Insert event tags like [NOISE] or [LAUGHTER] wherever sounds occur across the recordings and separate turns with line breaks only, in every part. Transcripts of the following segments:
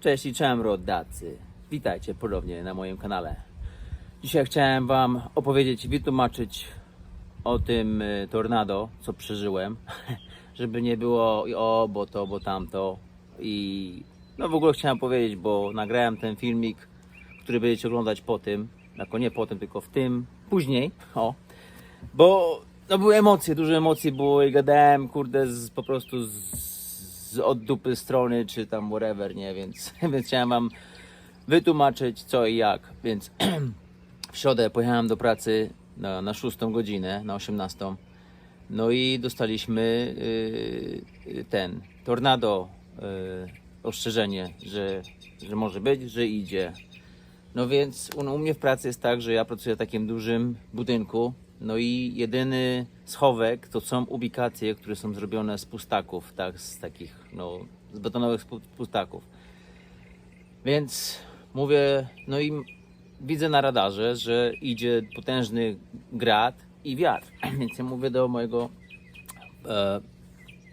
Cześć i cześć rodacy. Witajcie ponownie na moim kanale. Dzisiaj chciałem Wam opowiedzieć, wytłumaczyć o tym y, tornado, co przeżyłem. [LAUGHS] Żeby nie było i o, bo to, bo tamto. I no w ogóle chciałem powiedzieć, bo nagrałem ten filmik, który będziecie oglądać po tym. Jako nie po tym, tylko w tym później. O. Bo no były emocje, duże emocje było i gadałem, kurde, z, po prostu z, z od dupy strony, czy tam whatever, nie, więc, [LAUGHS] więc chciałem wam wytłumaczyć co i jak, więc [CLEARS THROAT] w środę pojechałem do pracy na, na 6 godzinę, na 18. No i dostaliśmy yy, ten tornado, yy, ostrzeżenie, że, że może być, że idzie. No więc u, u mnie w pracy jest tak, że ja pracuję w takim dużym budynku. No i jedyny schowek to są ubikacje, które są zrobione z pustaków, tak, z takich, no, z betonowych pustaków. Więc mówię, no i widzę na radarze, że idzie potężny grad i wiatr. [CLEARS THROAT] Więc ja mówię do mojego, e,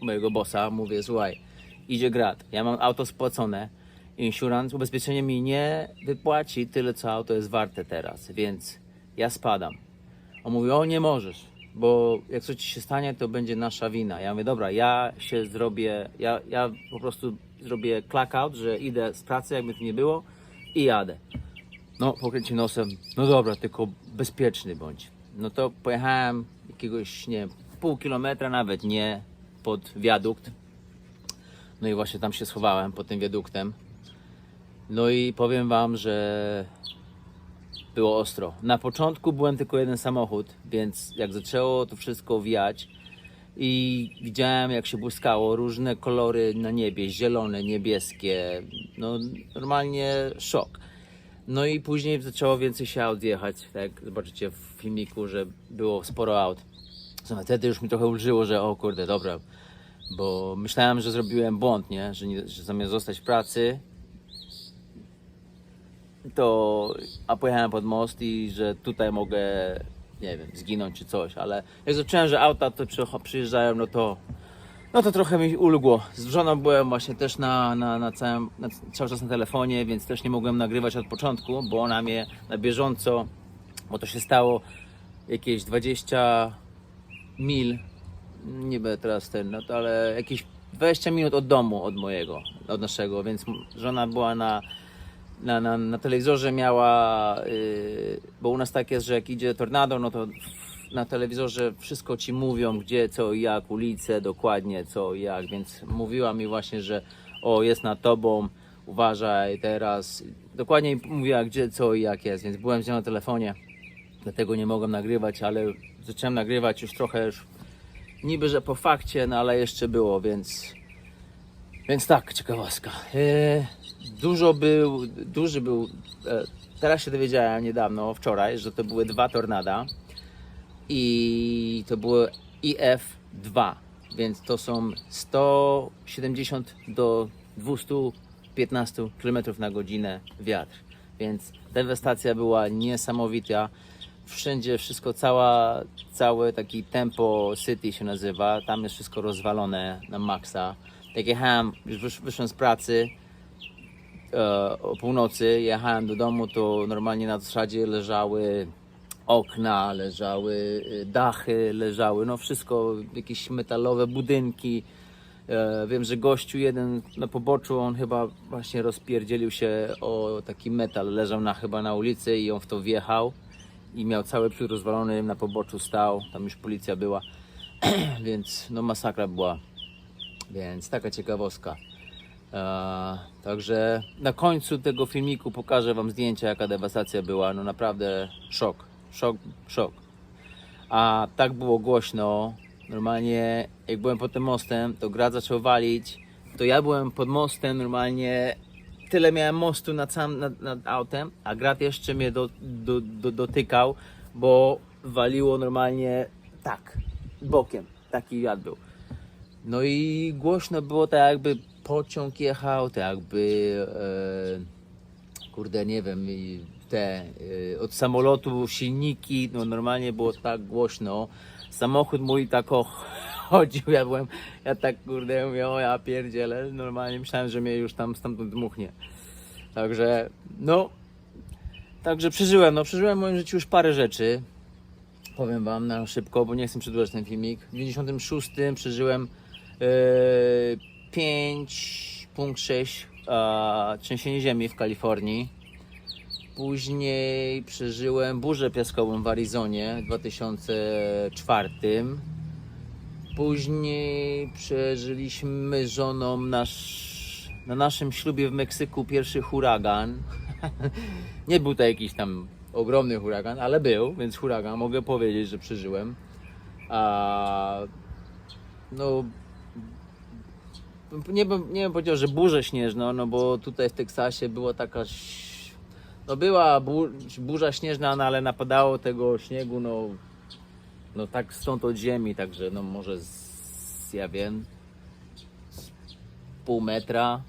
mojego bossa, mówię, słuchaj, idzie grad, ja mam auto spłacone, insurance, ubezpieczenie mi nie wypłaci tyle, co auto jest warte teraz, więc ja spadam. On mówi, o nie możesz, bo jak coś ci się stanie, to będzie nasza wina. Ja mówię, dobra, ja się zrobię, ja, ja po prostu zrobię clack out, że idę z pracy, jakby tu nie było i jadę. No, pokręcił nosem, no dobra, tylko bezpieczny bądź. No to pojechałem jakiegoś, nie pół kilometra nawet nie pod wiadukt. No i właśnie tam się schowałem pod tym wiaduktem. No i powiem wam, że było ostro. Na początku byłem tylko jeden samochód, więc jak zaczęło to wszystko wiać i widziałem jak się błyskało różne kolory na niebie, zielone, niebieskie, no normalnie szok. No i później zaczęło więcej się aut jechać, tak zobaczycie w filmiku, że było sporo aut. Co Wtedy już mi trochę ulżyło, że o kurde, dobra, bo myślałem, że zrobiłem błąd, nie? Że, nie, że zamiast zostać w pracy, to a pojechałem pod most i że tutaj mogę, nie wiem, zginąć czy coś, ale jak zobaczyłem, że auta przycho- przyjeżdżają, no to no to trochę mi ulgło. Z żoną byłem właśnie też na, na, na, całym, na cały czas na telefonie, więc też nie mogłem nagrywać od początku, bo ona mnie na bieżąco, bo to się stało jakieś 20 mil, nie będę teraz ten, no to ale jakieś 20 minut od domu, od mojego, od naszego, więc żona była na, na, na, na telewizorze miała, yy, bo u nas tak jest, że jak idzie tornado, no to na telewizorze wszystko ci mówią, gdzie, co i jak, ulice, dokładnie co i jak, więc mówiła mi właśnie, że o, jest nad tobą, uważaj teraz. Dokładnie mówiła, gdzie, co i jak jest, więc byłem z nią na telefonie, dlatego nie mogłem nagrywać, ale zacząłem nagrywać już trochę, już niby, że po fakcie, no ale jeszcze było, więc więc tak, ciekawostka. E, dużo był, duży był, e, teraz się dowiedziałem niedawno, wczoraj, że to były dwa tornada i to były IF-2, więc to są 170 do 215 km na godzinę wiatr, więc dewastacja była niesamowita. Wszędzie wszystko, cała, całe taki tempo city się nazywa, tam jest wszystko rozwalone na maksa. Jak jechałem, już wysz, wyszłem z pracy, o północy jechałem do domu, to normalnie na autostradzie leżały okna, leżały e, dachy, leżały, no wszystko, jakieś metalowe budynki. E, wiem, że gościu jeden na poboczu, on chyba właśnie rozpierdzielił się o taki metal, leżał na, chyba na ulicy i on w to wjechał i miał cały przód rozwalony, na poboczu stał, tam już policja była, [CLEARS THROAT] więc no masakra była. Więc taka ciekawostka. Także na końcu tego filmiku pokażę Wam zdjęcia, jaka dewastacja była. No naprawdę szok, szok, szok. A tak było głośno. Normalnie jak byłem pod tym mostem, to grad zaczął walić. To ja byłem pod mostem, normalnie tyle miałem mostu nad, sam, nad, nad autem, a grad jeszcze mnie do, do, do, dotykał, bo waliło normalnie tak, bokiem. Taki wiatr był. No i głośno było tak jakby pociąg jechał, tak jakby e, kurde nie wiem, te e, od samolotu silniki, no normalnie było tak głośno. Samochód mój tak o, [LAUGHS] chodził, ja byłem, ja tak kurde mówię, o ja pierdzielę, normalnie myślałem, że mnie już tam stamtąd dmuchnie. Także, no, także przeżyłem, no przeżyłem w moim życiu już parę rzeczy. Powiem wam na szybko, bo nie chcę przedłużać ten filmik. W 96 przeżyłem yy, 5.6 a, trzęsienie ziemi w Kalifornii. Później przeżyłem burzę piaskową w Arizonie w 2004. Później przeżyliśmy żoną nasz, na naszym ślubie w Meksyku pierwszy huragan. [LAUGHS] Nie był to jakiś tam ogromny huragan, ale był, więc huragan mogę powiedzieć, że przeżyłem. A, no, nie bym, nie bym powiedział, że burzę śnieżną, no bo tutaj w Teksasie była taka. No była bu, burza śnieżna, no ale napadało tego śniegu, no, no tak stąd od ziemi, także no może z, ja wiem, z pół metra.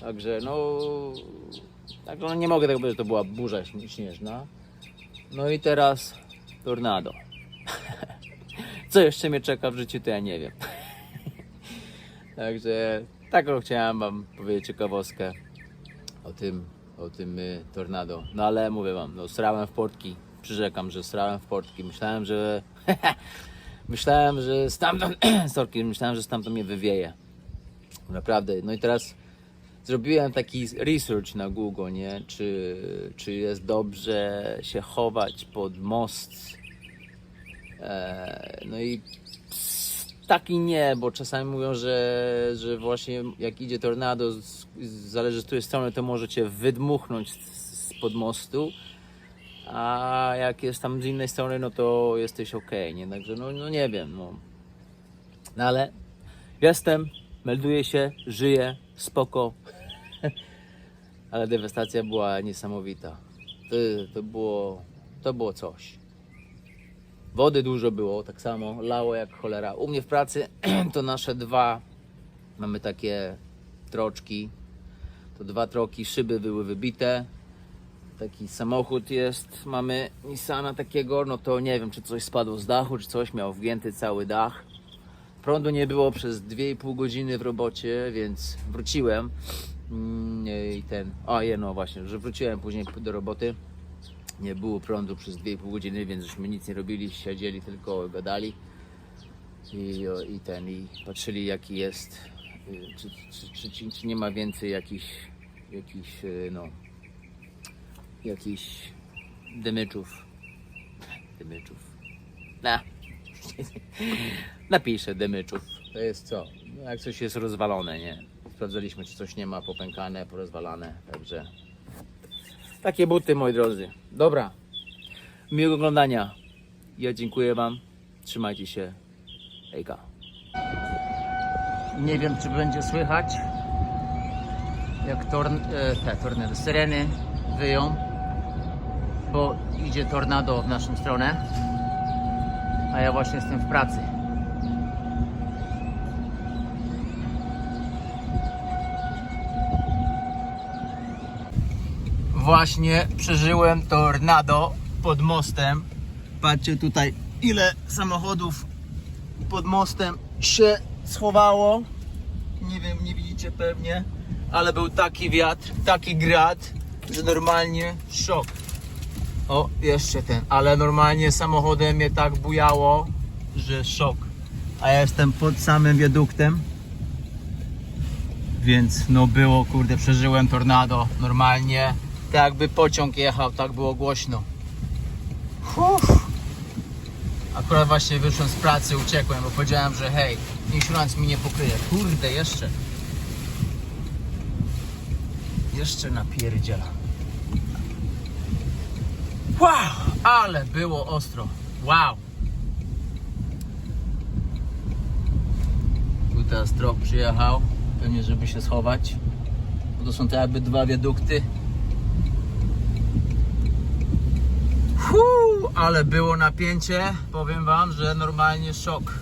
Także no. Także no nie mogę tego powiedzieć, że to była burza śnie- śnieżna. No i teraz tornado. [LAUGHS] Co jeszcze mnie czeka w życiu, to ja nie wiem. Także taką chciałem wam powiedzieć ciekawostkę o tym, o tym y, tornado. No ale mówię wam, no srałem w portki. Przyrzekam, że srałem w portki. Myślałem, że [LAUGHS] myślałem, że stamtąd [CLEARS THROAT] sorki, myślałem, że stamtąd mnie wywieje. Naprawdę. No i teraz zrobiłem taki research na Google, nie? Czy, czy jest dobrze się chować pod most. E, no i taki nie, bo czasami mówią, że, że właśnie jak idzie tornado, zależy z której strony, to może cię wydmuchnąć z, z pod mostu, a jak jest tam z innej strony, no to jesteś ok, nie? Także no, no nie wiem, no. no ale jestem, melduję się, żyję, spoko, [LAUGHS] ale dewastacja była niesamowita. To, to było, to było coś. Wody dużo było, tak samo, lało jak cholera. U mnie w pracy [CLEARS THROAT] to nasze dwa, mamy takie troczki, to dwa troki, szyby były wybite. Taki samochód jest, mamy Nissana takiego, no to nie wiem, czy coś spadło z dachu, czy coś, miał wgięty cały dach. Prądu nie było przez 2,5 godziny w robocie, więc wróciłem. Mm, I ten, a je, no właśnie, że wróciłem później do roboty nie było prądu przez 2,5 godziny, więc żeśmy nic nie robili, siedzieli tylko gadali i, i ten, i patrzyli jaki jest, y, czy, czy, czy, czy, czy nie ma więcej jakichś, jakichś, y, no, jakichś dymyczów, dymyczów, na, [LAUGHS] napiszę dymyczów, to jest co, no, jak coś jest rozwalone, nie, sprawdzaliśmy czy coś nie ma popękane, porozwalane, także takie buty, moi drodzy. Dobra. Miłego oglądania. Ja dziękuję Wam. Trzymajcie się. Hejka. Nie wiem, czy będzie słychać, jak torn, e, te tornady, syreny wyją, bo idzie tornado w naszą stronę, a ja właśnie jestem w pracy. Właśnie przeżyłem tornado pod mostem. Patrzcie tutaj, ile samochodów pod mostem się schowało. Nie wiem, nie widzicie pewnie, ale był taki wiatr, taki grad, że normalnie szok. O, jeszcze ten, ale normalnie samochodem mnie tak bujało, że szok. A ja jestem pod samym wiaduktem. Więc no było, kurde, przeżyłem tornado normalnie. Tak jakby pociąg jechał, tak było głośno. Uff. Akurat właśnie wyszłem z pracy, uciekłem, bo powiedziałem, że hej, insurance mi nie pokryje. Kurde, jeszcze. Jeszcze napierdziela. Wow, ale było ostro. Wow. Tu teraz trop przyjechał, pewnie żeby się schować. Bo to są te jakby dwa wiadukty. Ale było napięcie. Powiem wam, że normalnie szok.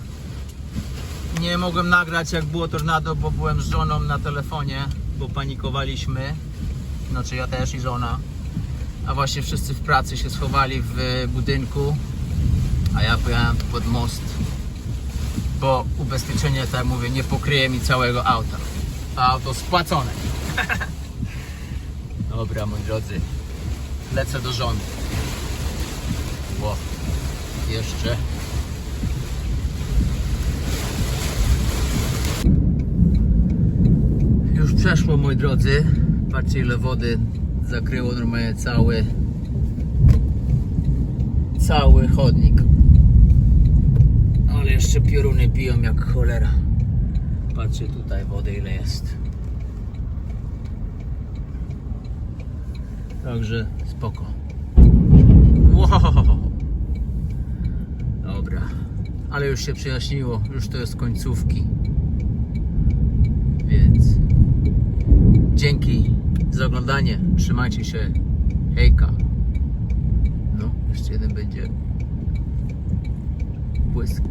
Nie mogłem nagrać jak było tornado, bo byłem z żoną na telefonie, bo panikowaliśmy. Znaczy ja też i żona. A właśnie wszyscy w pracy się schowali w budynku. A ja pojechałem pod most. bo ubezpieczenie, tak jak mówię, nie pokryje mi całego auta. A auto spłacone. [LAUGHS] Dobra, moi drodzy, lecę do żony. Jeszcze. Już przeszło, moi drodzy. Patrzcie, ile wody zakryło normalnie cały cały chodnik. Ale jeszcze pioruny biją jak cholera. Patrzcie tutaj wody ile jest. Także spoko. Wow. Ale już się przejaśniło. Już to jest końcówki. Więc dzięki za oglądanie. Trzymajcie się. Hejka. No, jeszcze jeden będzie błysk.